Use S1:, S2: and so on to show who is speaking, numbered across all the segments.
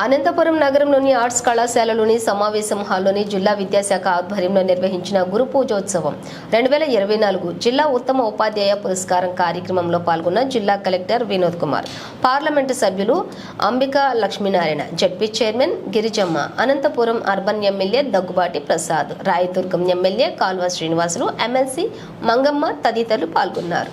S1: అనంతపురం నగరంలోని ఆర్ట్స్ కళాశాలలోని సమావేశం హాల్లోని జిల్లా విద్యాశాఖ ఆధ్వర్యంలో నిర్వహించిన గురు పూజోత్సవం రెండు వేల ఇరవై నాలుగు జిల్లా ఉత్తమ ఉపాధ్యాయ పురస్కారం కార్యక్రమంలో పాల్గొన్న జిల్లా కలెక్టర్ వినోద్ కుమార్ పార్లమెంటు సభ్యులు Ambika Lakshminarayana ZP chairman Girijamma Anantapur urban MLA Daggubati Prasad Rayadurgam MLA Kalva Srinivasulu MLC Mangamma తదితరులు పాల్గొన్నారు.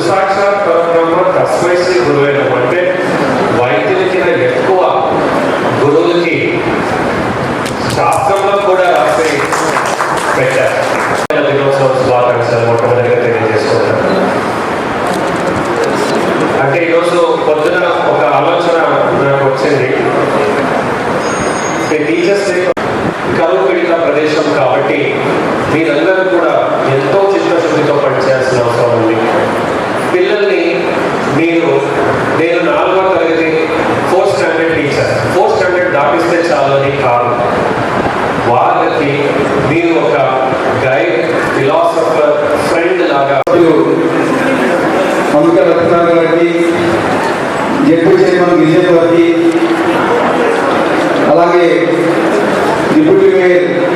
S2: గురు సాక్షాత్ పరబ్రహ్మ తస్మై శ్రీ అంటే వైద్యులకి ఎక్కువ గురువులకి శాస్త్రంలో కూడా రాసి పెట్టారు. దినోత్సవం శుభాకాంక్షలు మొట్టమొదటిగా తెలియజేసుకుంటారు అంటే ఈరోజు పొద్దున ఒక ఆలోచన నాకు వచ్చింది. టీచర్స్ కరువు పీడిత ప్రదేశం కాబట్టి మీరందరూ కూడా మీరు నేను నాలుగో తరగతి fourth standard teacher. Fourth standard దాటిస్తే చాలని కాదు. వాళ్ళకి మీరు ఒక గైడ్ ఫిలాసఫర్ ఫ్రెండ్ లాగా.
S3: అమిక రత్నాకర్ గారికి జడ్పీ చైర్మన్ విజయ్ గారికి